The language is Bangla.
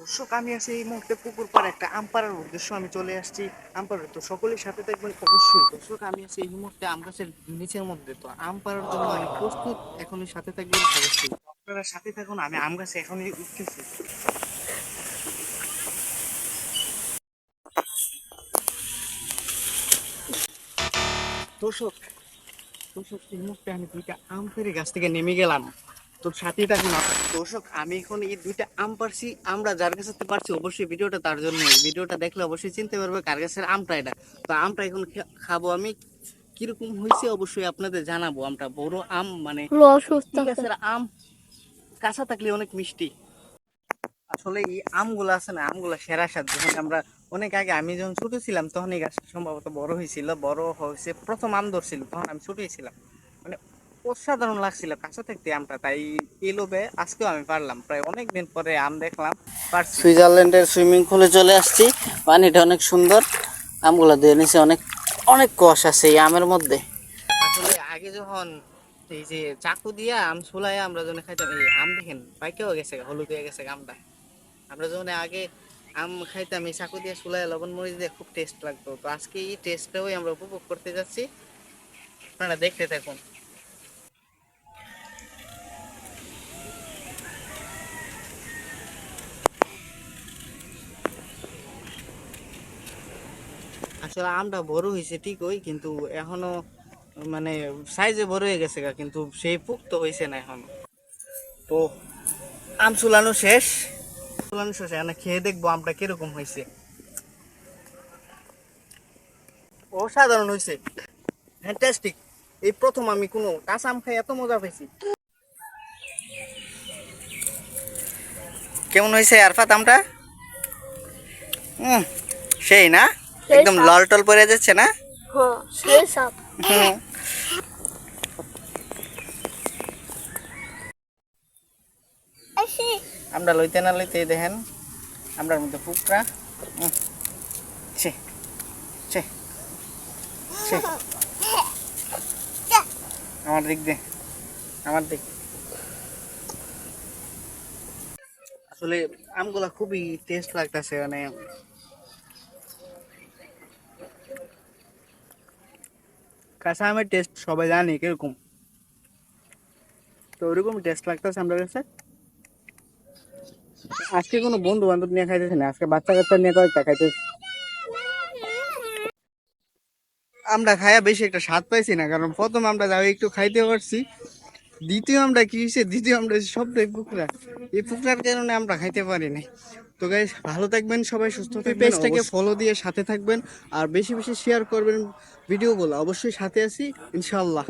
দর্শক, আমি আছি এই মুহূর্তে পুকুর পাড়ে একটা আম পাড়ার উদ্দেশ্য আমি চলে আসছি। আম তো সকলের সাথে থাকবেন অবশ্যই। দর্শক, আমি আছি এই মুহূর্তে আম গাছের নিচের মধ্যে, তো আম পাড়ার জন্য আমি প্রস্তুত। এখনই সাথে থাকবেন অবশ্যই। আপনারা সাথে থাকুন, আমি আম গাছে এখনই উঠতেছি। দর্শক দর্শক, এই মুহূর্তে আমি দুইটা আম পেরে গাছ থেকে নেমে গেলাম। তো সাথে থাকুন আপনারা। দর্শক আমি এখন এই দুইটা আম পারছি আমরা যার কাছে পারছি অবশ্যই ভিডিওটা তার জন্য ভিডিওটা দেখলে অবশ্যই চিনতে পারবে কার গাছের আমটা এটা। তো আমটা এখন খাব আমি। কীরকম হয়েছে অবশ্যই আপনাদের জানাব আমটা। বড় আম মানে গাছের আম? কাঁচা থাকলে অনেক মিষ্টি। আসলে এই আমগুলো আছে না আমগুলো সেরা স্বাদ। যখন আমরা অনেক আগে আমি যখন ছোট ছিলাম তখন এই গাছটা সম্ভবত বড় হয়েছিল। বড় হয়েছে প্রথম আম ধরছিল তখন আমি ছোটই ছিলাম। অসাধারণ লাগছিল কাঁচা থাকতে আমটা তাই এই লোভে আজকেও আমি পারলাম। প্রায় অনেক দিন পরে আম দেখলাম সুইজারল্যান্ডের সুইমিং পুলে চলে আসছি। পানিটা অনেক সুন্দর। আমগুলো দিয়ে নিচে অনেক অনেক কষ আছে এই আমের মধ্যে। আসলে আগে যখন এই যে চাকু দিয়া আম ছুলাই আমরা যখন খাইতাম এই আম দেখেন পাইকেও গেছে হলুদ হয়ে গেছে আমটা আমরা যখন আগে আম খাইতাম এই চাকু দিয়ে ছুলাই লবণ মরিচ দিয়ে খুব টেস্ট লাগতো। তো আজকে এই টেস্টটাও আমরা উপভোগ করতে যাচ্ছি। আপনারা দেখতে থাকুন। আসলে আমটা বড় হয়েছে ঠিকই কিন্তু এখনও মানে সাইজে বড় হয়ে গেছে গা, কিন্তু সেই পুক্ত হয়েছে না এখন। তো আম চুলানো শেষ। চুলানো শেষ এখন খেয়ে দেখব আমটা কীরকম হয়েছে। অসাধারণ হয়েছে। ফ্যান্টাস্টিক এই প্রথম আমি কোনো কাঁচা আম খাই এত মজা পাইছি। কেমন হয়েছে আরফাত আমটা? হুম সেই না? একদম। লাল টল পরে যাচ্ছে না? হ্যাঁ সেই সাপ আমরা লইতে না লইতে দেখেন আমরার মধ্যে পুকরা উম। ছি ছি ছি। আমার দিক দে আমার দিক। আসলে আমগুলা খুবই টেস্ট লাগতেছে মানে কাঁচা আমের টেস্ট সবাই জানে কীরকম। তো ওরকম টেস্ট লাগতেছে আমরা কাছে। আজকে কোনো বন্ধু বান্ধব নিয়ে খাইতেছে না, আজকে বাচ্চা কাচ্চা নিয়ে কয়েকটা খাইতেছে। আমরা খাইয়া বেশি একটা স্বাদ পাইছি না, কারণ প্রথম আমরা যাও একটু খাইতে পারছি। দ্বিতীয় আমরা কি হয়েছে দ্বিতীয় আমরা সবটাই পুকুরা। এই পুকুরার কারণে আমরা খাইতে পারি না তো গাই ভালো থাকবেন সবাই সুস্থ থাকবেন পেজটাকে ফলো দিয়ে সাথে থাকবেন। আর বেশি বেশি শেয়ার করবেন ভিডিওগুলো। অবশ্যই সাথে আছি ইনশাল্লাহ